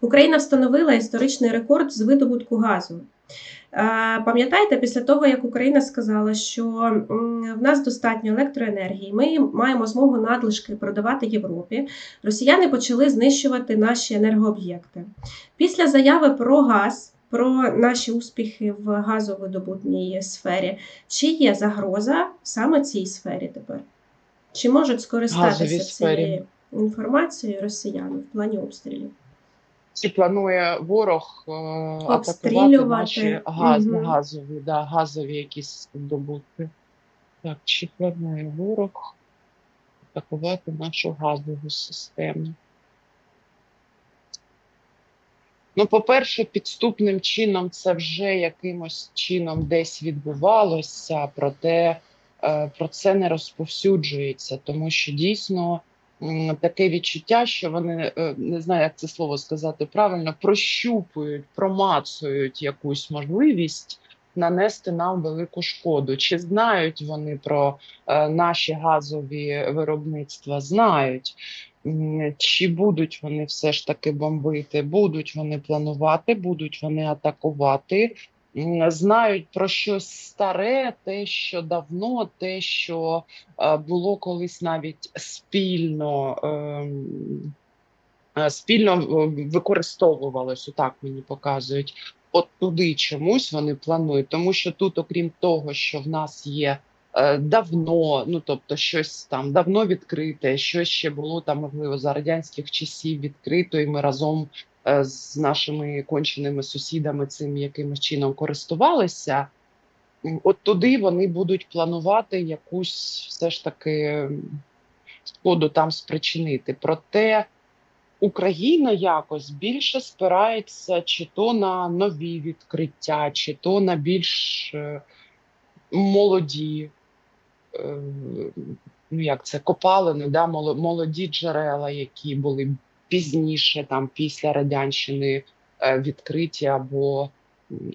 Україна встановила історичний рекорд з видобутку газу. Пам'ятаєте, після того, як Україна сказала, що в нас достатньо електроенергії, ми маємо змогу надлишки продавати Європі, росіяни почали знищувати наші енергооб'єкти. Після заяви про газ, про наші успіхи в газовидобутній сфері, чи є загроза саме цій сфері тепер? Чи можуть скористатися цією інформацією росіяни в плані обстрілів? Чи планує ворог е, атакувати Обстрілювати. наші газ, Мгм. газові, да, газові якісь здобутки? Так, чи планує ворог атакувати нашу газову систему? Ну, по-перше, підступним чином це вже якимось чином десь відбувалося, проте е, про це не розповсюджується, тому що дійсно таке відчуття, що вони е, не знаю, як це слово сказати правильно, прощупують, промацують якусь можливість нанести нам велику шкоду. Чи знають вони про е, наші газові виробництва? Знають. Чи будуть вони все ж таки бомбити? Будуть вони планувати, будуть вони атакувати. Знають про щось старе, те, що давно, те, що е, було колись навіть спільно. ем, е, Спільно використовувалось, отак мені показують. От туди чомусь вони планують, тому що тут, окрім того, що в нас є е, давно, ну тобто щось там давно відкрите, щось ще було там, можливо, за радянських часів відкрито, і ми разом з нашими конченими сусідами цим якимось чином користувалися. От туди вони будуть планувати якусь все ж таки шкоду там спричинити. Проте Україна якось більше спирається чи то на нові відкриття, чи то на більш е, молоді, е, ну як це, копалини, да, молоді джерела, які були пізніше, там після радянщини е, відкриті або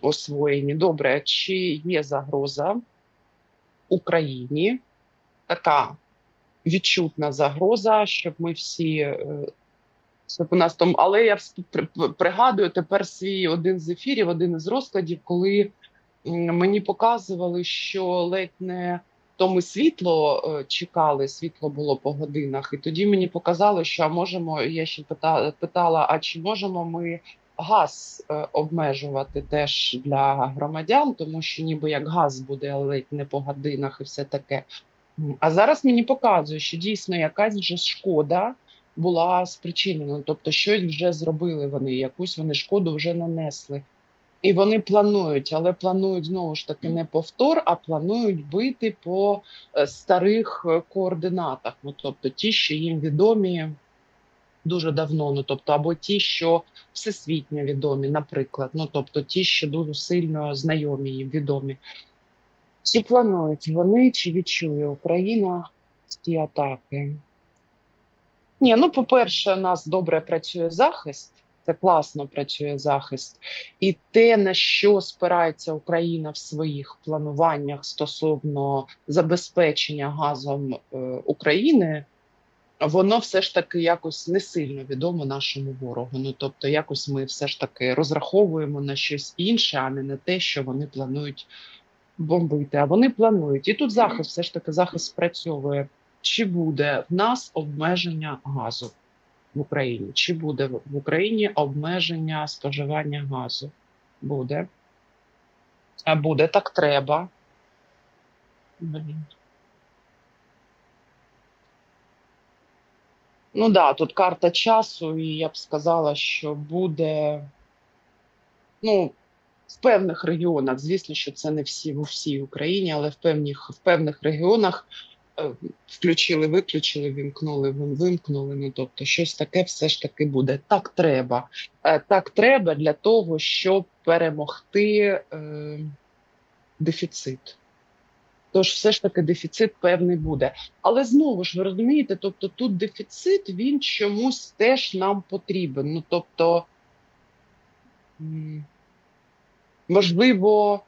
освоєні. Добре, чи є загроза Україні така відчутна загроза, щоб ми всі. е, щоб у нас там, але я пригадую тепер свій один з ефірів, один із розкладів, коли мені показували, що ледь не то ми світло е, чекали, світло було по годинах, і тоді мені показали, що можемо. Я ще питала, а чи можемо ми газ е, обмежувати теж для громадян, тому що ніби як газ буде ледь не по годинах і все таке. А зараз мені показує, що дійсно якась вже шкода була спричинена, тобто щось вже зробили вони, якусь вони шкоду вже нанесли. І вони планують, але планують знову ж таки не повтор, а планують бити по е, старих е, координатах. Ну тобто ті, що їм відомі дуже давно, ну тобто, або ті, що всесвітньо відомі, наприклад, ну тобто ті, що дуже сильно знайомі їм відомі. Чи планують вони, чи відчує Україна ці атаки? Ні, ну по-перше, у нас добре працює захист. Це класно працює захист, і те, на що спирається Україна в своїх плануваннях стосовно забезпечення газом е, України, воно все ж таки якось не сильно відомо нашому ворогу. Ну тобто, якось ми все ж таки розраховуємо на щось інше, а не на те, що вони планують бомбити. А вони планують. І тут захист, все ж таки, захист спрацьовує. Чи буде в нас обмеження газу в Україні? Чи буде в Україні обмеження споживання газу? Буде. А буде так треба. Блін. Ну так, да, тут карта часу, і я б сказала, що буде. Ну, в певних регіонах, звісно, що це не всі в всій Україні, але в певних, в певних регіонах включили, виключили, вімкнули, вимкнули. Ну тобто, щось таке все ж таки буде. Так треба. Е, Так треба для того, щоб перемогти е, дефіцит. Тож, все ж таки, дефіцит певний буде. Але знову ж ви розумієте, тобто тут дефіцит він чомусь теж нам потрібен. Ну тобто, можливо,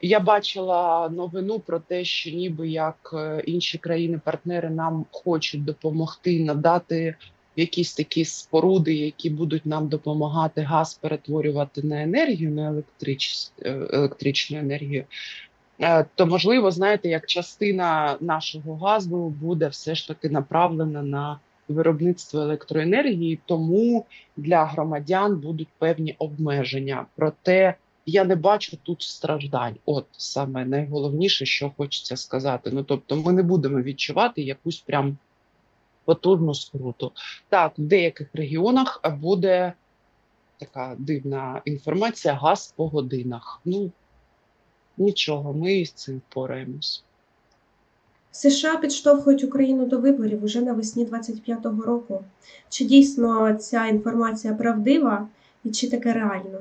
я бачила новину про те, що ніби як е, інші країни-партнери нам хочуть допомогти надати якісь такі споруди, які будуть нам допомагати газ перетворювати на енергію, на електрич, е, електричну енергію, е, то можливо, знаєте, як частина нашого газу буде все ж таки направлена на виробництво електроенергії, тому для громадян будуть певні обмеження. Проте я не бачу тут страждань. От саме найголовніше, що хочеться сказати. Ну тобто, ми не будемо відчувати якусь прям потужну скруту. Так, в деяких регіонах буде така дивна інформація: газ по годинах. Ну нічого, ми з цим впораємось. США підштовхують Україну до виборів уже навесні 25-го року. Чи дійсно ця інформація правдива і чи таке реально?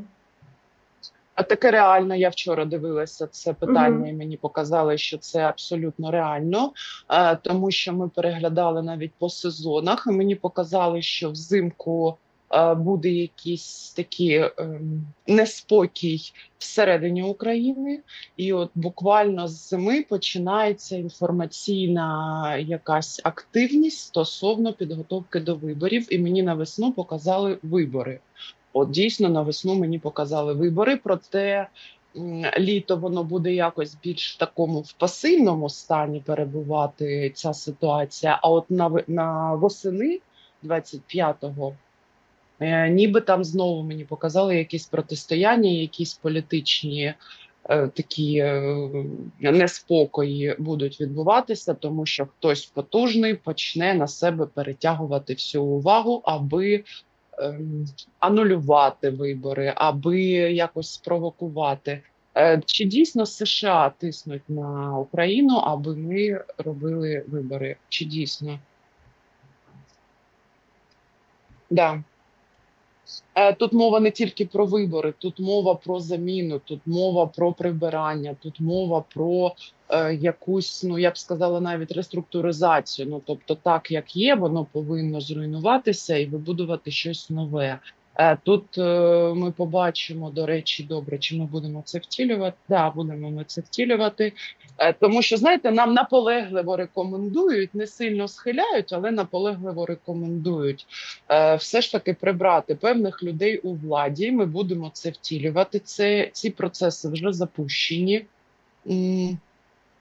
А таке реально. Я вчора дивилася це питання, і мені показали, що це абсолютно реально, е, тому що ми переглядали навіть по сезонах. і Мені показали, що взимку е, буде якийсь такий ем, неспокій всередині України, і от буквально з зими починається інформаційна якась активність стосовно підготовки до виборів. І мені на весну показали вибори. От дійсно на весну мені показали вибори, проте літо воно буде якось більш такому в пасивному стані перебувати ця ситуація. А от на на восени 25-го е, ніби там знову мені показали якісь протистояння, якісь політичні. е, Такі е, неспокої будуть відбуватися, тому що хтось потужний почне на себе перетягувати всю увагу, аби анулювати вибори, аби якось спровокувати. Е, Чи дійсно США тиснуть на Україну, аби ми робили вибори? Чи дійсно? Да. Е, Тут мова не тільки про вибори, тут мова про заміну, тут мова про прибирання, тут мова про е, якусь, ну я б сказала, навіть реструктуризацію. Ну тобто, так як є, воно повинно зруйнуватися і вибудувати щось нове. Е, Тут е, ми побачимо, до речі, добре, чи ми будемо це втілювати. Да, будемо ми це втілювати. Е, Тому що знаєте, нам наполегливо рекомендують, не сильно схиляють, але наполегливо рекомендують все ж таки прибрати певних людей у владі. Ми будемо це втілювати. Це ці процеси вже запущені.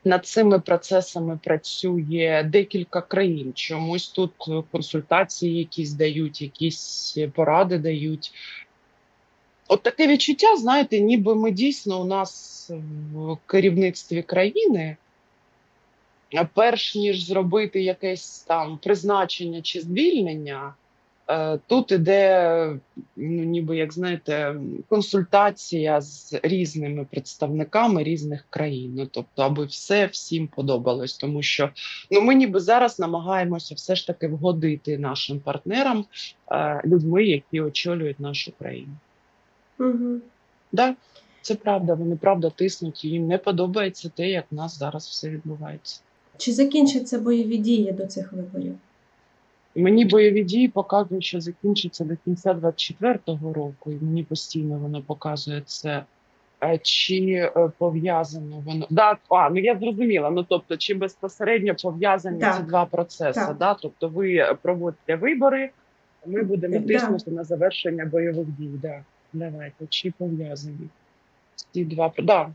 Над цими процесами працює декілька країн. Чомусь тут е, консультації якісь дають, якісь поради дають. От таке відчуття, знаєте, ніби ми дійсно у нас в керівництві країни, перш ніж зробити якесь там призначення чи звільнення, е, тут іде, ну ніби як знаєте, консультація з різними представниками різних країн. Ну тобто, аби все всім подобалось, тому що ну ми ніби зараз намагаємося все ж таки вгодити нашим партнерам, е, людьми, які очолюють нашу країну. Угу. Да, це правда. Вони правда тиснуть. і Їм не подобається те, як в нас зараз все відбувається. Чи закінчаться бойові дії до цих виборів? Мені бойові дії показують, що закінчиться до кінця 24-го року, і мені постійно воно показує це. Е, Чи е, пов'язано воно да, а, ну я зрозуміла. Ну тобто, чи безпосередньо пов'язані Так. ці два процеси? Так. Да? Тобто, ви проводите вибори, ми будемо Да. тиснути на завершення бойових дій. Да. Давайте, чи пов'язані ці два да.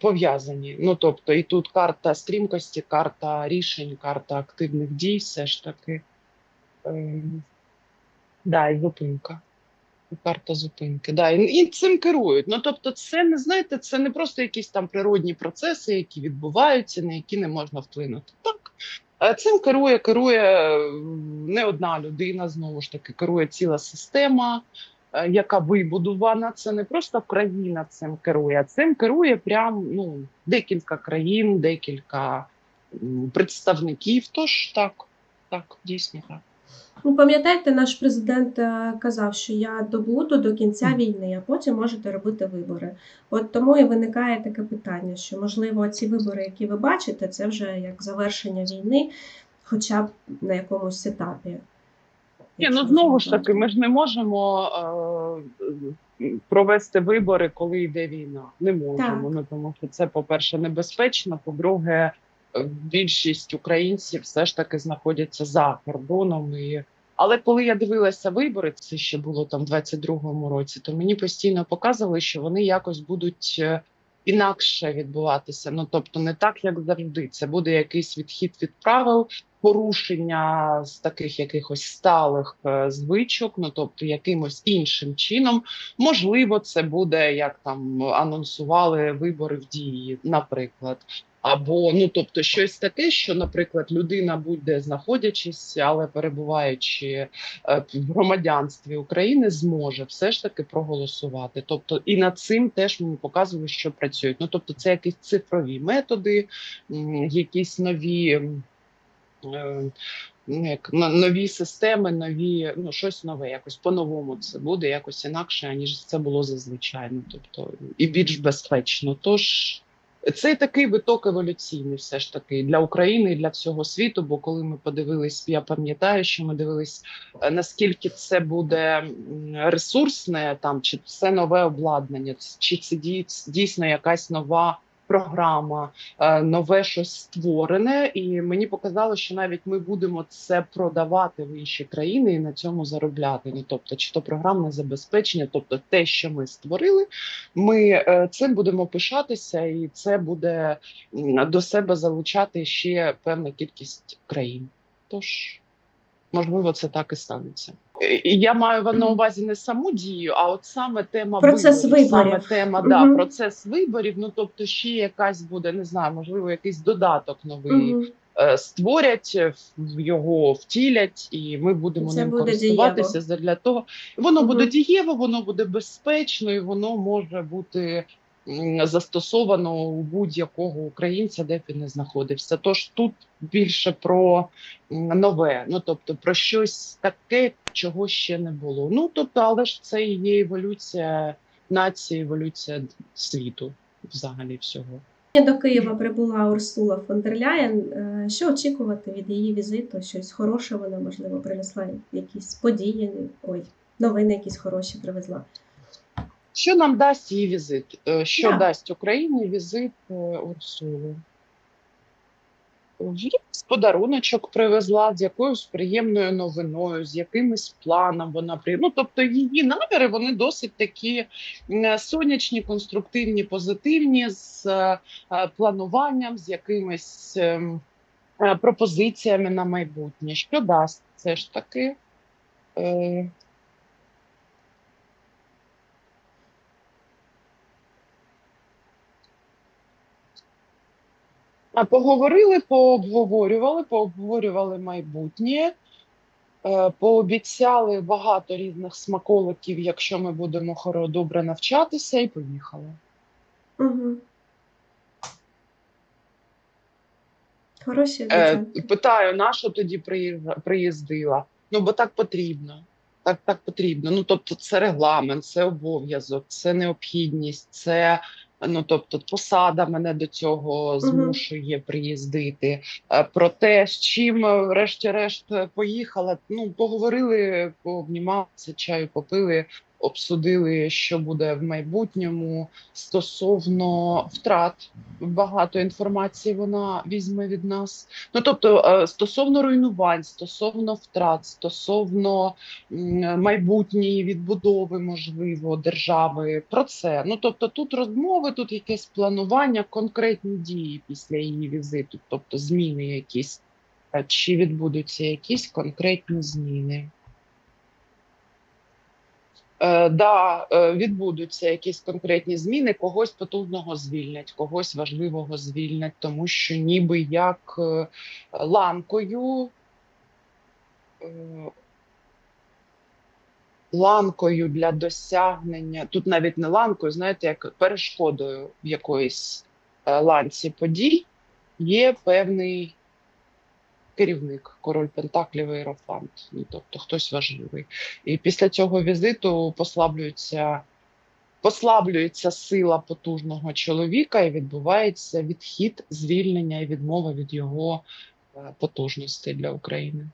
Пов'язані. Ну тобто, і тут карта стрімкості, карта рішень, карта активних дій, все ж таки. Ем, да, і зупинка. Карта зупинки. Да, і, і цим керують. Ну тобто, це не знаєте, це не просто якісь там природні процеси, які відбуваються, на які не можна вплинути. Так. Е, Цим керує, керує не одна людина, знову ж таки, керує ціла система, яка вибудована. Це не просто країна цим керує, а цим керує прям ну, декілька країн, декілька представників. Тож так, так, дійсно так. Ну, пам'ятаєте, наш президент е, казав, що я добуду до кінця війни, а потім можете робити вибори. От тому і виникає таке питання, що можливо ці вибори, які ви бачите, це вже як завершення війни, хоча б на якомусь етапі. Ні, ну знову ж таки, ми ж не можемо е, провести вибори, коли йде війна. Не можемо. Так. Ну тому що це, по-перше, небезпечно. По-друге, е, більшість українців все ж таки знаходяться за кордоном, і Але коли я дивилася вибори, це ще було там в 22-му році, то мені постійно показували, що вони якось будуть е, інакше відбуватися. Ну тобто, не так, як завжди. Це буде якийсь відхід від правил, порушення з таких якихось сталих е, звичок, ну тобто якимось іншим чином. Можливо, це буде як там анонсували вибори в дії, наприклад. Або ну тобто щось таке, що, наприклад, людина буде знаходячись, але перебуваючи е, в громадянстві України, зможе все ж таки проголосувати. Тобто, і над цим теж мені показують, що працюють. Ну тобто, це якісь цифрові методи, якісь нові. е, ну, Як но- нові системи, нові, ну щось нове, якось по-новому це буде, якось інакше, ніж це було зазвичай. Ну, тобто і більш безпечно. Тож це такий виток еволюційний, все ж таки для України і для всього світу. Бо коли ми подивились, я пам'ятаю, що ми дивились, е, наскільки це буде ресурсне, там чи це нове обладнання, чи це дій- дійсно якась нова програма, е, нове щось створене, і мені показало, що навіть ми будемо це продавати в інші країни і на цьому заробляти. Ну тобто, чи то програмне забезпечення, тобто те, що ми створили, ми е, цим будемо пишатися, і це буде до себе залучати ще певна кількість країн. Тож, можливо, це так і станеться. Я маю на увазі не саму дію, а от саме тема Процес виборів, саме виборів. тема да, Мгм. процес виборів. Ну тобто, ще якась буде, не знаю, можливо, якийсь додаток новий е, створять, е, його втілять, і ми будемо Це ним буде користуватися для того. Воно Мгм. буде дієво, воно буде безпечно, і воно може бути застосовано у будь-якого українця, де б він не знаходився. Тож тут більше про нове, ну тобто про щось таке, чого ще не було. Ну тобто, але ж це і є еволюція нації, еволюція світу, взагалі всього. До Києва прибула Урсула фон дер Ляєн. Е, Що очікувати від її візиту? Щось хороше вона, можливо, принесла якісь події, ой, новини якісь хороші привезла. Що нам дасть її візит? Е, Що Да. дасть Україні візит е, Урсули? Якийсь подаруночок привезла з якоюсь приємною новиною, з якимось планом вона при... Ну, тобто її наміри вони досить такі сонячні, конструктивні, позитивні, з е, плануванням, з якимись ем, пропозиціями на майбутнє. Що дасть це ж таки? А поговорили, пообговорювали, пообговорювали майбутнє, е, пообіцяли багато різних смаколиків, якщо ми будемо хоро добре навчатися, і поїхали. Угу. Хороші Е, питаю, на що тоді приїздила? Ну, бо так потрібно. Так, так потрібно. Ну, тобто, це регламент, це обов'язок, це необхідність, це ну, тобто, посада мене до цього змушує приїздити. Е, Про те, з чим, е, врешті-решт, е, поїхала. Ну, поговорили, пообнімалися, чаю попили, обсудили, що буде в майбутньому стосовно втрат. Багато інформації вона візьме від нас. Ну тобто, е, стосовно руйнувань, стосовно втрат, стосовно майбутньої відбудови, можливо, держави. Про це. Ну тобто, тут розмови, тут якесь планування, конкретні дії після її візиту, тобто зміни якісь. Е, Чи відбудуться якісь конкретні зміни? Е, да, е, відбудуться якісь конкретні зміни, когось потужного звільнять, когось важливого звільнять, тому що ніби як е, ланкою, ланкою для досягнення, тут навіть не ланкою, знаєте, як перешкодою в якоїсь ланці подій є певний керівник, король Пентаклів і Ерофант, ну тобто хтось важливий. І після цього візиту послаблюється, послаблюється сила потужного чоловіка і відбувається відхід, звільнення і відмова від його е, потужностей для України.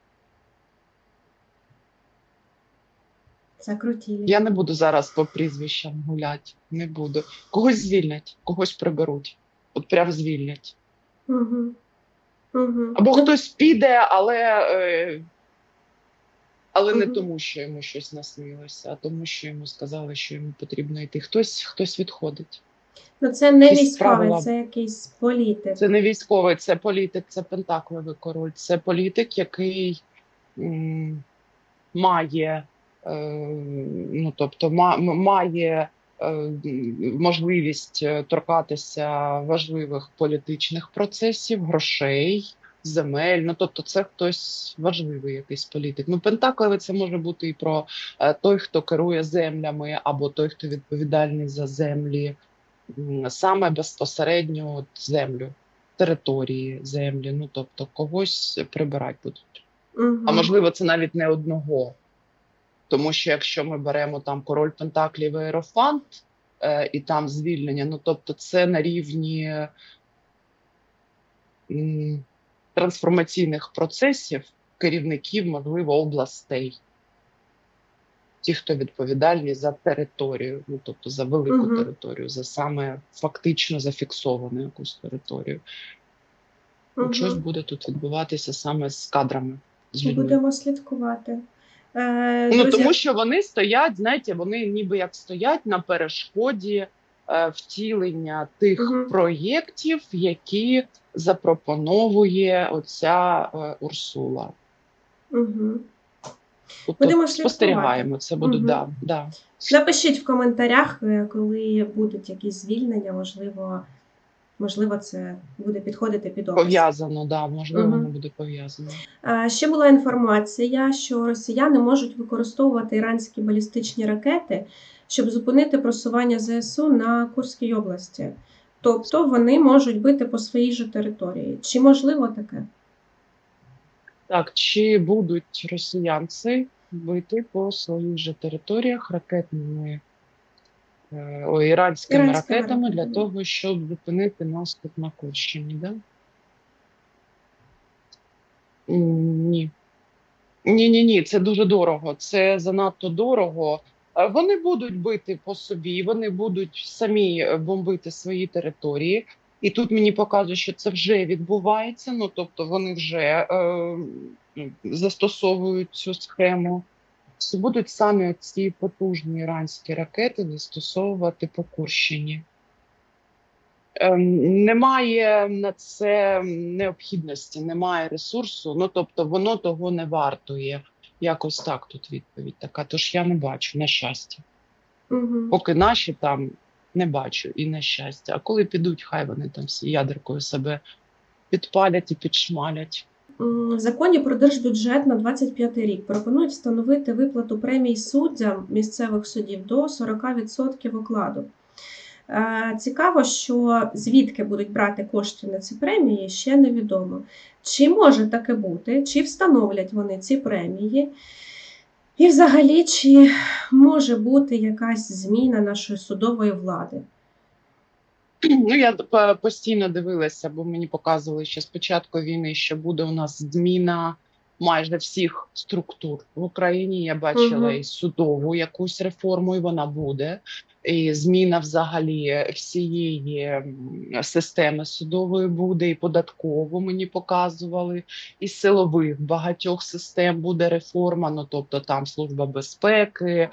Закрутілі. Я не буду зараз по прізвищам гуляти. Не буду. Когось звільнять, когось приберуть. От прям звільнять. Угу. Угу. Або хтось піде, але, е, Але не тому, що йому щось наснилося, а тому, що йому сказали, що йому потрібно йти. Хтось хтось відходить. Ну, це не військовий, це якийсь політик. Це не військовий, це політик, це пентакловий король. Це політик, який м, має, е, ну тобто, має можливість е, торкатися важливих політичних процесів, грошей, земель. Ну тобто, це хтось важливий, якийсь політик. Ну, пентакловий це може бути і про е, той, хто керує землями, або той, хто відповідальний за землі, саме безпосередньо от землю території землі, ну тобто когось прибирати будуть. Мгм. А можливо, це навіть не одного. Тому що якщо ми беремо там король Пентаклів і Ерофант, е, і там звільнення, ну тобто це на рівні м, трансформаційних процесів керівників, можливо, областей. Ті, хто відповідальні за територію, ну тобто за велику Мгм. територію, за саме фактично зафіксовану якусь територію. Мгм. Щось буде тут відбуватися саме з кадрами. З людьми. Будемо слідкувати. Е, Ну тому що вони стоять, знаєте, вони ніби як стоять на перешкоді е, втілення тих Мгм. проєктів, які запропоновує оця е, Урсула. Тобто Будемо спостерігаємо. Це буде Мгм. да, да. Напишіть в коментарях, е, коли будуть якісь звільнення, можливо, можливо, це буде підходити під опис. пов'язано. Да, можливо, Мгм. воно буде пов'язано. Ще була інформація, що росіяни можуть використовувати іранські балістичні ракети, щоб зупинити просування ЗСУ на Курській області. Тобто вони можуть бити по своїй же території. Чи можливо таке? Так, чи будуть росіянці бити по своїх же територіях ракетними е, ой, іранськими, Іранськими ракетами для ракетами. того, щоб зупинити наступ на Курщині, да? М, Ні. Ні, ні, ні, це дуже дорого. Це занадто дорого. Е, Вони будуть бити по собі, вони будуть самі е, бомбити свої території. І тут мені показує, що це вже відбувається. Ну тобто вони вже е, застосовують цю схему. Чи будуть саме ці потужні іранські ракети застосовувати по Курщині? Ем, Немає на це необхідності, немає ресурсу. Ну тобто, воно того не вартує. Якось так тут відповідь така. Тож я не бачу, на щастя. Угу. Поки наші там не бачу і на щастя. А коли підуть, хай вони там всі ядеркою себе підпалять і підшмалять. В законі про держбюджет на 25 рік пропонують встановити виплату премій суддям місцевих судів до 40% окладу. Е, Цікаво, що звідки будуть брати кошти на ці премії, ще невідомо. Чи може таке бути, чи встановлять вони ці премії, і взагалі, чи може бути якась зміна нашої судової влади? Ну, я постійно дивилася, бо мені показували ще з початку війни, що буде у нас зміна майже всіх структур в Україні. Я бачила Мгм. і судову якусь реформу, і вона буде. І зміна взагалі всієї системи судової буде, і податкову мені показували, і силових багатьох систем буде реформа. Ну тобто там служба безпеки,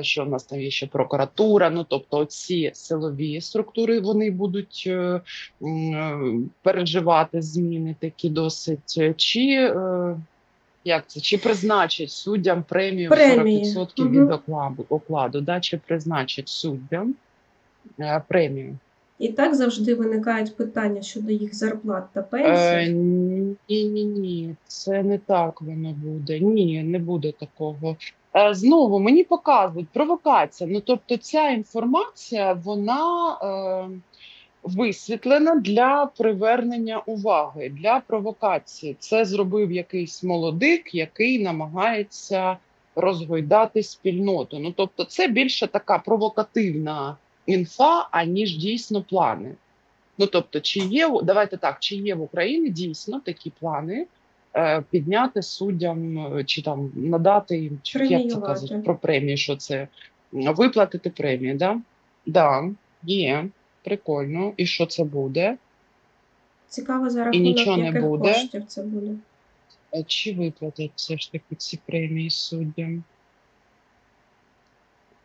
що в нас там є ще прокуратура. Ну тобто, ці силові структури вони будуть е, е, переживати зміни такі досить. Е, Чи е, як це? Чи призначать суддям премію в Премії. 40% Мгм. від окладу, окладу, да? чи призначать суддям е, премію? І так завжди виникають питання щодо їх зарплат та Е, ні, ні, ні, це не так воно буде. Ні, не буде такого. Е, знову мені показують провокація. Ну тобто, ця інформація вона е, висвітлена для привернення уваги, для провокації. Це зробив якийсь молодик, який намагається розгойдати спільноту. Ну тобто, це більше така провокативна інфа, аніж дійсно плани. Ну тобто, чи є давайте так, чи є в Україні дійсно такі плани підняти суддям е, чи там надати їм чи як це кажуть про премії, що це виплатити премії, да? Да, є, прикольно. І що це буде? Цікаво за І рахунок нічого не яких буде. коштів це буде. Е, Чи виплатять все ж таки ці премії суддям?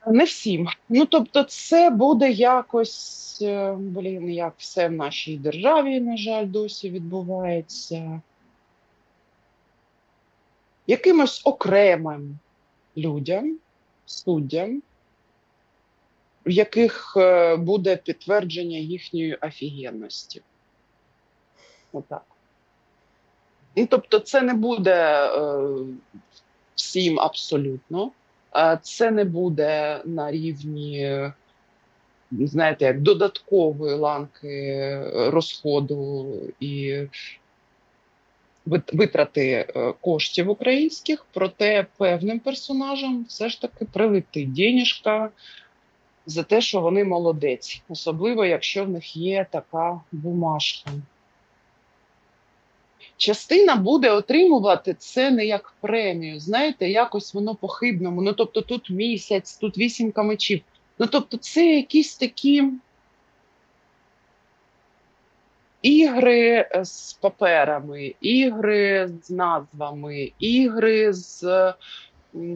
Не всім. Ну, тобто, це буде якось, е, блін, як все в нашій державі, на жаль, досі відбувається. Якимось окремим людям, суддям, в яких е, буде підтвердження їхньої офігенності. Отак. Ну, тобто, це не буде е, всім абсолютно. Е, Це не буде на рівні, знаєте, як додаткової ланки е, розходу і витрати е, коштів українських, проте певним персонажам все ж таки прилетить денежка за те, що вони молодець, особливо якщо в них є така бумажка. Частина буде отримувати це не як премію. Знаєте, якось воно по-хибному. Ну тобто тут місяць, тут вісімка мечів. Ну тобто, це якісь такі ігри е, з паперами, ігри з назвами, ігри з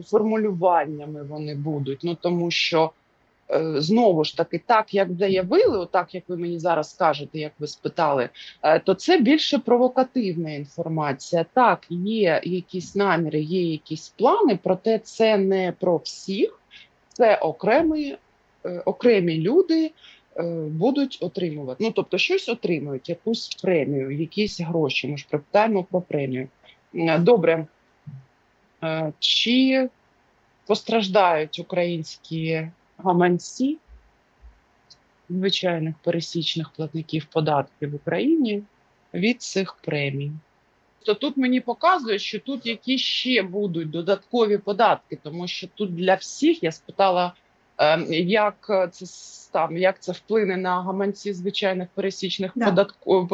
формулюваннями вони будуть. Ну тому що е, знову ж таки, так як заявили, отак як ви мені зараз кажете, як ви спитали, е, то це більше провокативна інформація. Так, є якісь наміри, є якісь плани, проте це не про всіх, це окремі, окремі люди. Е, Будуть отримувати. Ну, тобто, щось отримують, якусь премію, якісь гроші. Ми ж питаємо про премію. Добре. Е, Чи постраждають українські гаманці звичайних пересічних платників податків в Україні від цих премій. То тут мені показує, що тут які ще будуть додаткові податки, тому що тут для всіх я спитала, як це там, як це вплине на гаманці звичайних пересічних Да. податків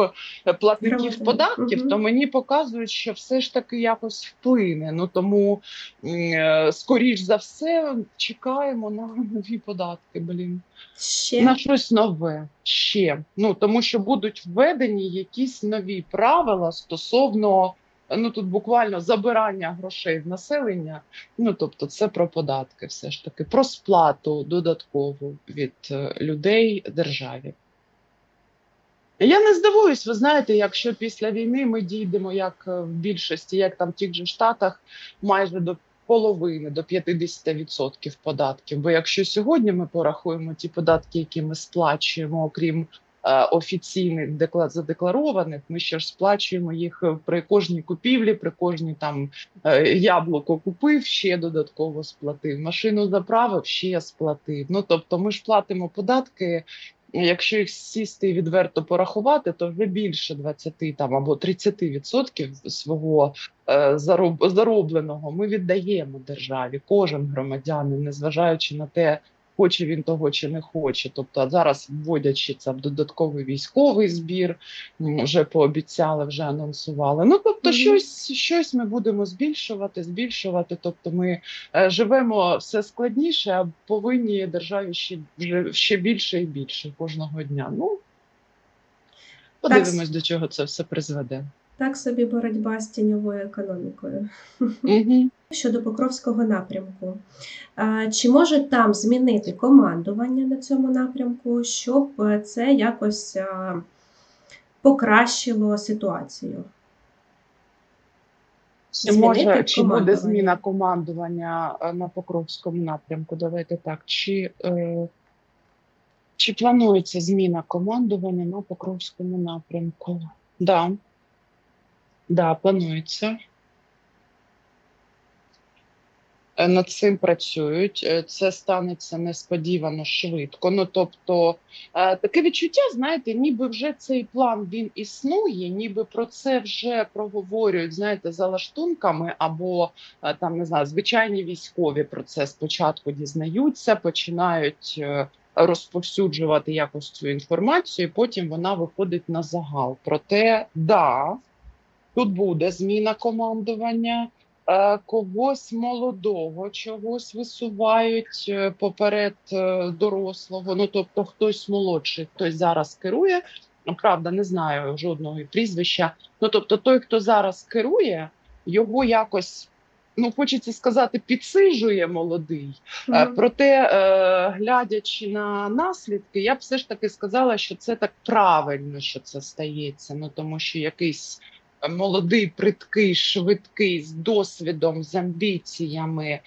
платників Громадян. податків, Мгм. то мені показують, що все ж таки якось вплине. Ну тому е, скоріш за все чекаємо на нові податки. Блін Ще на щось нове ще. Ну тому що будуть введені якісь нові правила стосовно ну тут буквально забирання грошей в населення. Ну тобто, це про податки, все ж таки, про сплату додаткову від е, людей державі. Я не здивуюсь, ви знаєте, якщо після війни ми дійдемо, як е, в більшості, як там в тих же штатах, майже до половини, до 50% податків. Бо якщо сьогодні ми порахуємо ті податки, які ми сплачуємо, окрім офіційних декла- задекларованих, ми ще ж сплачуємо їх е, при кожній купівлі, при кожній там е, яблуко купив, ще додатково сплатив. Машину заправив, ще сплатив. Ну тобто, ми ж платимо податки. Якщо їх сісти і відверто порахувати, то вже більше 20 там або 30% свого е, зароб, заробленого ми віддаємо державі, кожен громадянин, незважаючи на те, хоче він того чи не хоче. Тобто зараз вводячи це в додатковий військовий збір, вже пообіцяли, вже анонсували. Ну тобто, Мгм. щось, щось ми будемо збільшувати, збільшувати. Тобто, ми е, живемо все складніше, а повинні державі ще вже ще більше і більше кожного дня. Ну подивимось, до чого це все призведе. Так собі боротьба з тіньовою економікою. Угу. Щодо Покровського напрямку, чи може там змінити командування на цьому напрямку, щоб е, це якось покращило ситуацію? Чи може чи буде зміна командування е, на Покровському напрямку? Давайте так. Чи, е, чи планується зміна командування на Покровському напрямку? Да. Да, планується. Е, Над цим працюють. Е, Це станеться несподівано швидко. Ну тобто е, таке відчуття, знаєте, ніби вже цей план він існує, ніби про це вже проговорюють, знаєте, за лаштунками, або там не знаю, звичайні військові про це спочатку дізнаються, починають розповсюджувати якось цю інформацію, і потім вона виходить на загал. Проте, да, тут буде зміна командування е, когось молодого, чогось висувають е, поперед е, дорослого. Ну тобто, хтось молодший, хтось зараз керує. Ну, Правда, не знаю жодного прізвища. Ну тобто, той, хто зараз керує, його якось. Ну, хочеться сказати, підсижує молодий. Е, Мгм. Проте, глядячи на наслідки, я б все ж таки сказала, що це так правильно, що це стається. Ну тому що якийсь молодий, приткий, швидкий, з досвідом, з амбіціями,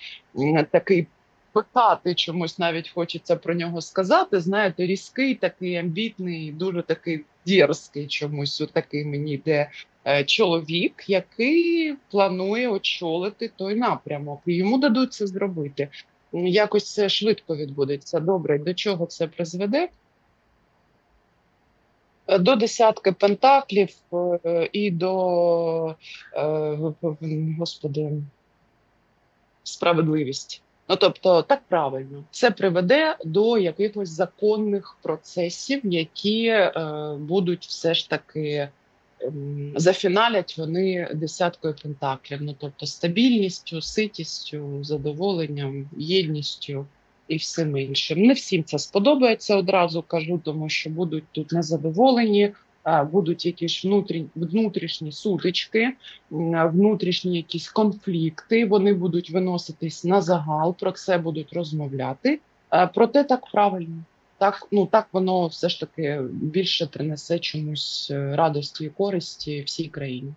такий питати чомусь навіть хочеться про нього сказати. Знаєте, різкий, такий амбітний, дуже такий дерзкий чомусь. Отакий мені йде е, чоловік, який планує очолити той напрямок, і йому дадуть це зробити. Якось це швидко відбудеться. Добре, до чого це призведе? Е, До десятки пентаклів е, і до е, господи, справедливість. Ну тобто, так правильно, це приведе до якихось законних процесів, які е, будуть все ж таки ем, зафіналять вони десяткою пентаклів. Ну тобто стабільністю, ситістю, задоволенням, єдністю і всім іншим. Не всім це сподобається одразу кажу, тому що будуть тут незадоволені. Будуть якісь внутрі, внутрішні сутички, внутрішні якісь конфлікти. Вони будуть виноситись на загал, про це будуть розмовляти. Проте так правильно. Так, ну так воно все ж таки більше принесе чомусь е, радості і користі всій країні.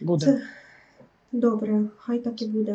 Буде. Це добре, хай так і буде.